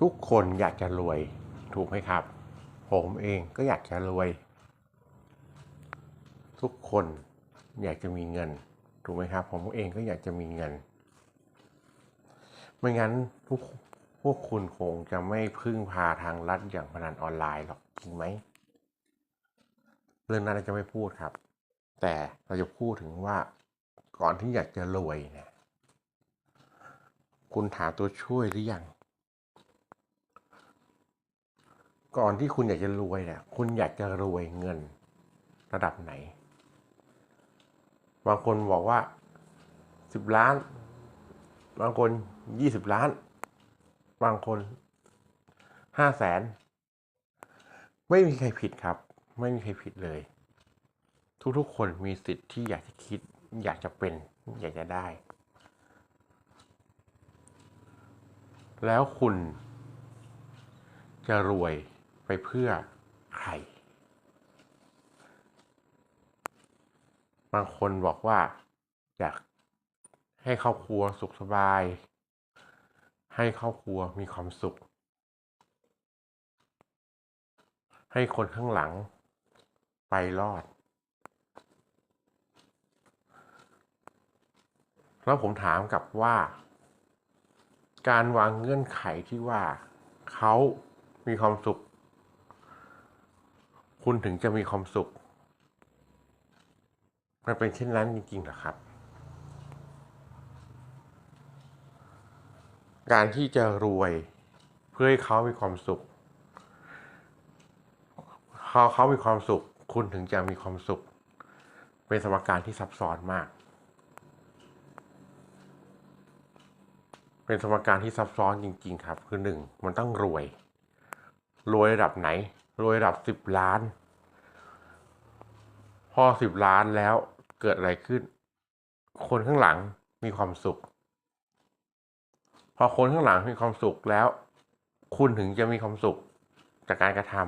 ทุกคนอยากจะรวยถูกไหมครับ ผมเองก็อยากจะรวย ทุกคนอยากจะมีเงิน ถูกไหมครับ ผมเองก็อยากจะมีเงิน ไม่งั้นทุกพวกคุณคงจะไม่พึ่งพาทางลัดอย่างพนันออนไลน์หรอกจริงไหมเรื่องนั้นเราจะไม่พูดครับ แต่เราจะพูดถึงว่าก่อนที่อยากจะรวยเนี่ยคุณหาตัวช่วยหรือยัง ก่อนที่คุณอยากจะรวยเนี่ย คุณอยากจะรวยเงินระดับไหน บางคนบอกว่าสิบล้าน บางคนยี่สิบล้าน บางคนห้าแสน ไม่มีใครผิดครับ ไม่มีใครผิดเลย ทุกๆ คนมีสิทธิ์ที่อยากจะคิด อยากจะเป็น อยากจะได้ แล้วคุณจะรวย ไปเพื่อใคร บางคนบอกว่า อยากให้ครอบครัวสุขสบาย ให้ครอบครัวมีความสุข ให้คนข้างหลังไปรอด แล้วผมถามกลับว่า การวางเงื่อนไขที่ว่าเขามีความสุข คุณถึงจะมีความสุข มันเป็นเช่นนั้นจริงๆเหรอครับ การที่จะรวยเพื่อให้เขามีความสุขเขาเขามีความสุข คุณถึงจะมีความสุข เป็นสมการที่ซับซ้อนมาก เป็นสมการที่ซับซ้อนจริง ๆ ครับ คือหนึ่งมันต้องรวย รวยระดับไหน รวยระดับสิบล้าน พอสิบล้านแล้วเกิดอะไรขึ้น คนข้างหลังมีความสุข พอคนข้างหลังมีความสุขแล้ว คุณถึงจะมีความสุขจากการกระทำ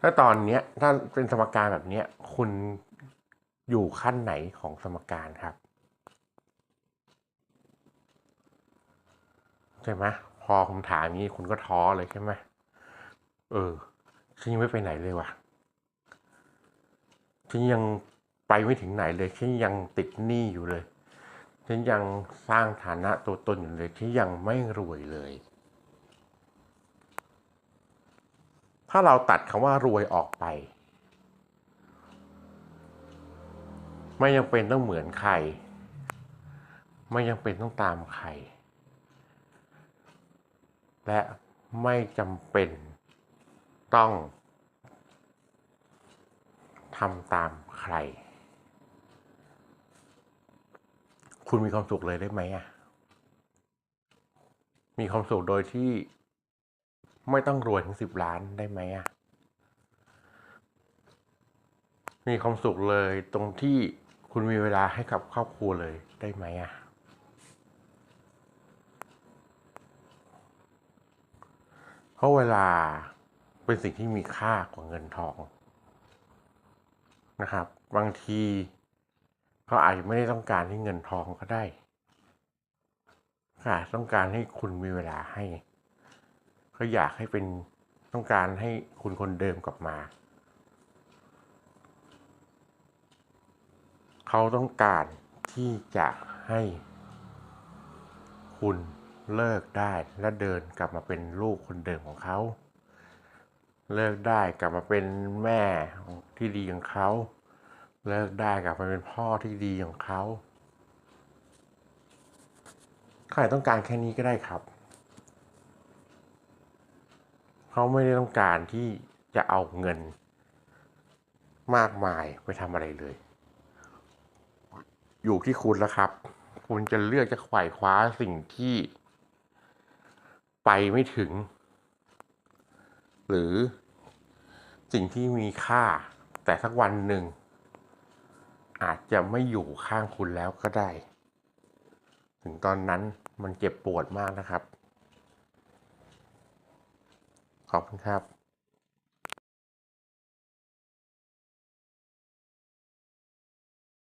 ถ้าตอนนี้ถ้าเป็นสมการแบบนี้คุณอยู่ขั้นไหนของสมการครับใช่ไหม อผมถามอย่างนี้คุณก็ท้อเลยใช่ไหมเออฉันยังไม่ไปไหนเลยว่ะฉันยังไปไม่ถึงไหนเลยฉันยังติดหนี้อยู่เลยฉันยังสร้างฐานะตัวตนอยู่เลยฉันยังไม่รวยเลย ถ้าเราตัดคำว่ารวยออกไป ไม่ยังเป็นต้องเหมือนใคร ไม่ยังเป็นต้องตามใคร และไม่จำเป็นต้องทำตามใคร คุณมีความสุขเลยได้ไหมอะ มีความสุขโดยที่ไม่ต้องรวยถึงสิบล้านได้ไหมอะ มีความสุขเลยตรงที่คุณมีเวลาให้กับครอบครัวเลยได้ไหมอะ เพราะเวลาเป็นสิ่งที่มีค่ากว่าเงินทองนะครับ บางทีเขาอาจจะไม่ได้ต้องการที่เงินทองก็ได้เขาอาจต้องการให้คุณมีเวลาให้เขาอยากให้เป็นต้องการให้คุณคนเดิมกลับมา เขาต้องการที่จะให้คุณ เลิกได้และเดินกลับมาเป็นลูกคนเดิมของเขา เลิกได้กลับมาเป็นแม่ที่ดีของเขา เลิกได้กลับมาเป็นพ่อที่ดีของเขาใครต้องการแค่นี้ก็ได้ครับ เขาไม่ได้ต้องการที่จะเอาเงิน มากมายไปทำอะไรเลย อยู่ที่คุณแล้วครับ คุณจะเลือกจะไขว่คว้าสิ่งที่ ไปไม่ถึง หรือสิ่งที่มีค่า แต่สักวันหนึ่ง อาจจะไม่อยู่ข้างคุณแล้วก็ได้ ถึงตอนนั้นมันเจ็บปวดมากนะครับ ขอบคุณครับ